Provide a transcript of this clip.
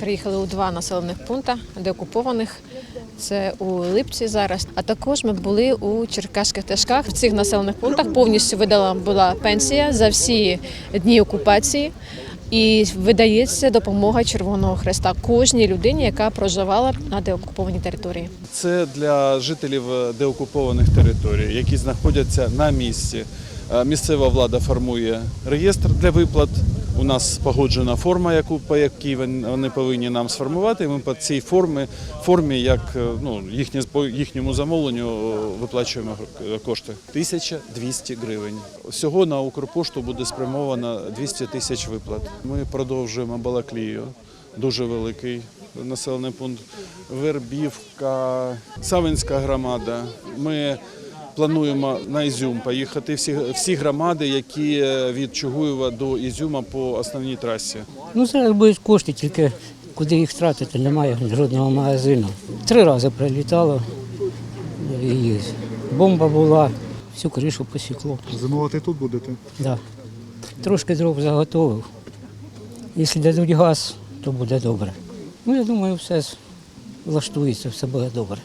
Приїхали у два населених пункти деокупованих. Це у Липці зараз. А також ми були у Черкаських Ташках. В цих населених пунктах повністю видала була пенсія за всі дні окупації. І видається допомога Червоного Хреста кожній людині, яка проживала на деокупованій території. Це для жителів деокупованих територій, які знаходяться на місці. Е, Місцева влада формує реєстр для виплат. У нас погоджена форма, яку по якій вони повинні нам сформувати. Ми по цій формі, формі як е, ну їхнє по їхньому замовленню е, виплачуємо кошти. 1200 гривень. Всього на Укрпошту буде спрямовано 200 тисяч виплат. Ми продовжуємо Балаклію, дуже великий населений пункт. Вербівка, Савинська громада. Ми плануємо на Ізюм поїхати. Всі, всі громади, які е, від Чугуєва до Ізюма по основній трасі. Ну, зараз будуть кошти, тільки куди їх тратити, немає жодного магазину. Три рази прилітало, і бомба була, всю кришу посікло. Зимувати тут будете? Да. Трошки дров заготовив. Якщо дадуть газ, то буде добре. Ну, я думаю, все влаштується, все буде добре.